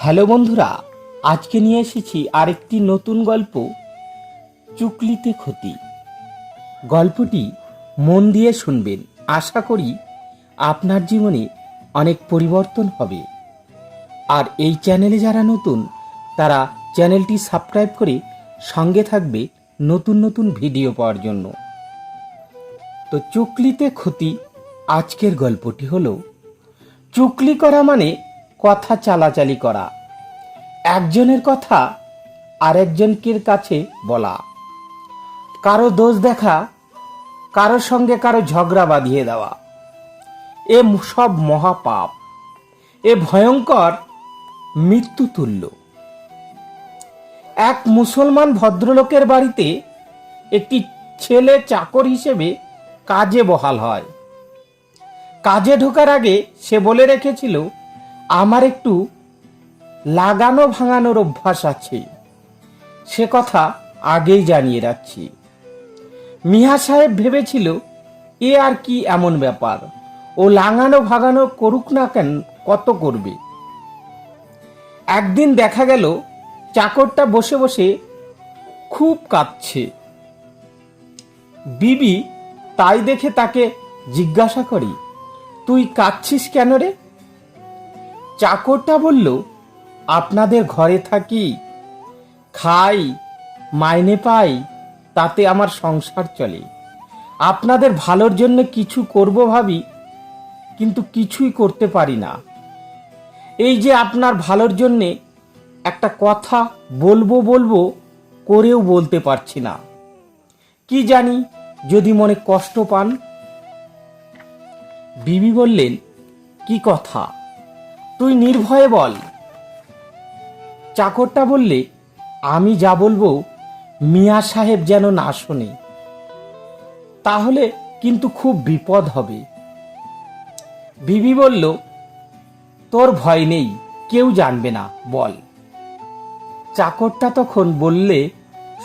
Hello বন্ধুরা, আজকে নিয়ে এসেছি আরেকটি নতুন গল্প, চুকলিতে ক্ষতি। গল্পটি মন দিয়ে শুনবেন। আশা করি আপনার জীবনে অনেক পরিবর্তন হবে। আর এই চ্যানেলে যারা নতুন, তারা চ্যানেলটি সাবস্ক্রাইব করে সঙ্গে থাকবে নতুন নতুন ভিডিও পাওয়ার জন্য। তো চুকলিতে ক্ষতি আজকের গল্পটি হলো, চুকলি করা মানে কথা চালাচালি করা। একজনের কথা আরেকজনকের কাছে বলা। কারও দোষ দেখা, কারও সঙ্গে কারও ঝগড়া বাঁধিয়ে দেওয়া। এ সব মহাপাপ। এ ভয়ঙ্কর মৃত্যু তুল্য এক মুসলমান ভদ্রলোকের বাড়িতে একটি ছেলে চাকর হিসেবে কাজে বহাল হয়। কাজে ঢোকার আগে সে বলে রেখেছিল আমার একটু লাগানো ভাঙানোর অভ্যাস আছে। সে কথা আগেই জানিয়ে রাখছি। মিয়া সাহেব ভেবেছিল, এ আর কি এমন ব্যাপার? ও লাগানো ভাগানো করুক না কেন, কত করবে? একদিন দেখা গেল, চাকরটা বসে বসে খুব কাঁদছে। বিবি, তাই দেখে তাকে জিজ্ঞাসা করি, তুই কাঁদছিস কেন রে? চাকরটা বলল, আপনাদের ঘরে থাকি, খাই, মাইনে পাই, তাতে আমার সংসার চলে। আপনাদের ভালোর জন্য কিছু করব ভাবি, কিন্তু কিছুই করতে পারি না। এই যে আপনার ভালোর জন্যে একটা কথা বলব বলব করেও বলতে পারছি না। কি জানি যদি মনে কষ্ট পান? বিবি বললেন, কি কথা? তুই নির্ভয়ে বল। চাকরটা বললে, আমি যা বলব মিয়া সাহেব যেন না শোনে, তাহলে কিন্তু খুব বিপদ হবে। বিবি বলল, তোর ভয় নেই, কেউ জানবে না, বল। চাকরটা তখন বললে,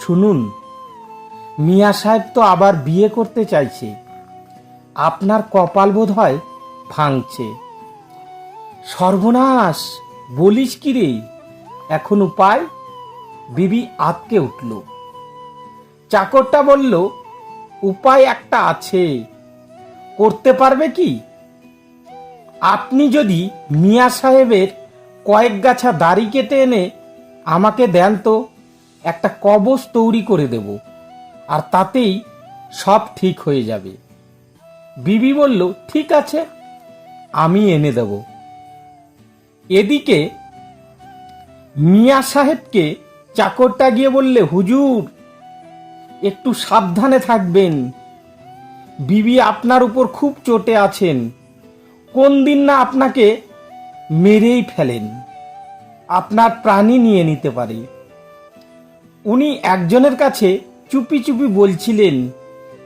শুনুন, মিয়া সাহেব তো আবার বিয়ে করতে চাইছে, আপনার কপাল বোধ হয় ভাঙছে। সর্বনাশ, বলিস কি রে? এখন উপায়? বিবি আতকে উঠল। চাকরটা বলল, উপায় একটা আছে। করতে পারবে কি? আপনি যদি মিয়া সাহেবের কয়েক গাছা দাড়ি কেটে এনে আমাকে দেন তো, একটা কবচ তৈরি করে দেব, আর তাতেই সব ঠিক হয়ে যাবে। বিবি বলল, ঠিক আছে, আমি এনে দেব। এদিকে মিয়া সাহেবকে চাকরটা গিয়ে বললে, হুজুর, একটু সাবধানে থাকবেন। বিবি আপনার উপর খুব চটে আছেন। কোন দিন না আপনাকে মেরেই ফেলেন। আপনার প্রাণী নিয়ে নিতে পারে। উনি একজনের কাছে চুপি চুপি বলছিলেন,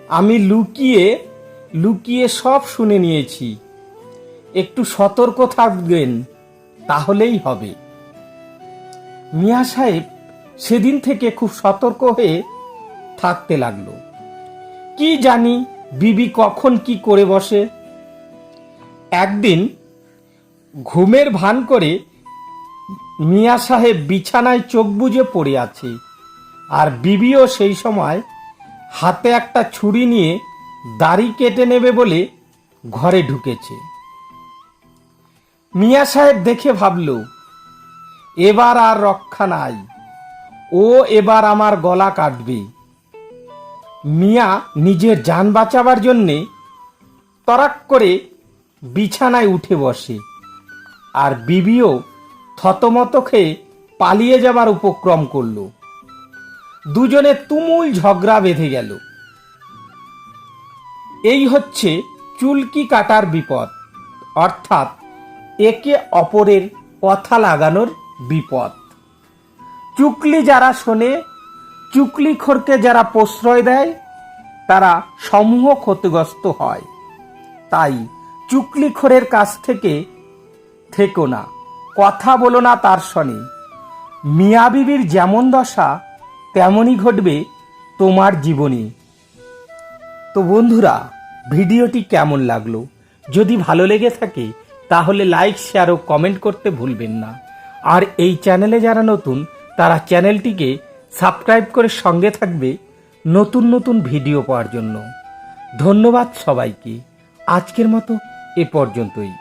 আমি লুকিয়ে লুকিয়ে সব শুনে নিয়েছি। একটু সতর্ক থাকবেন। তাহলেই হবে। মিয়া সাহেব সেদিন থেকে খুব সতর্ক হয়ে থাকতে লাগল। কি জানি বিবি কখন কি করে বসে। একদিন ঘুমের ভান করে মিয়া সাহেব বিছানায় চোখ বুজে পড়ে আছে আর বিবিও সেই সময় হাতে একটা ছুরি নিয়ে দাড়ি কেটে নেবে বলে ঘরে ঢুকেছে। মিয়া সাহেব দেখে ভাবল, এবার আর রক্ষা নাই। ও এবার আমার গলা কাটবে। মিয়া নিজের যান বাঁচাবার জন্যে তরাক করে বিছানায় উঠে বসে, আর বিবিও থতমত খেয়ে পালিয়ে যাবার উপক্রম করল। দুজনে তুমুল ঝগড়া বেঁধে গেল। এই হচ্ছে চুলকি কাটার বিপদ, অর্থাৎ একে অপরের কথা লাগানোর বিপদ। চুকলি যারা শোনে, চুকলি চুকলিখোরকে যারা প্রশ্রয় দেয়, তারা সমূহ ক্ষতিগ্রস্ত হয়। তাই চুকলি চুকলিখোরের কাছ থেকে থেকো না, কথা বলো না তার শনে মিয়া বিবির যেমন দশা, তেমনই ঘটবে তোমার জীবনে। তো বন্ধুরা, ভিডিওটি কেমন লাগল? যদি ভালো লেগে থাকে তাহলে লাইক শেয়ার ও কমেন্ট করতে ভুলবেন না। আর এই চ্যানেলে যারা নতুন, তারা চ্যানেলটিকে সাবস্ক্রাইব করে সঙ্গে থাকবে নতুন নতুন ভিডিও পাওয়ার জন্য। ধন্যবাদ সবাইকে। আজকের মতো এ পর্যন্তই।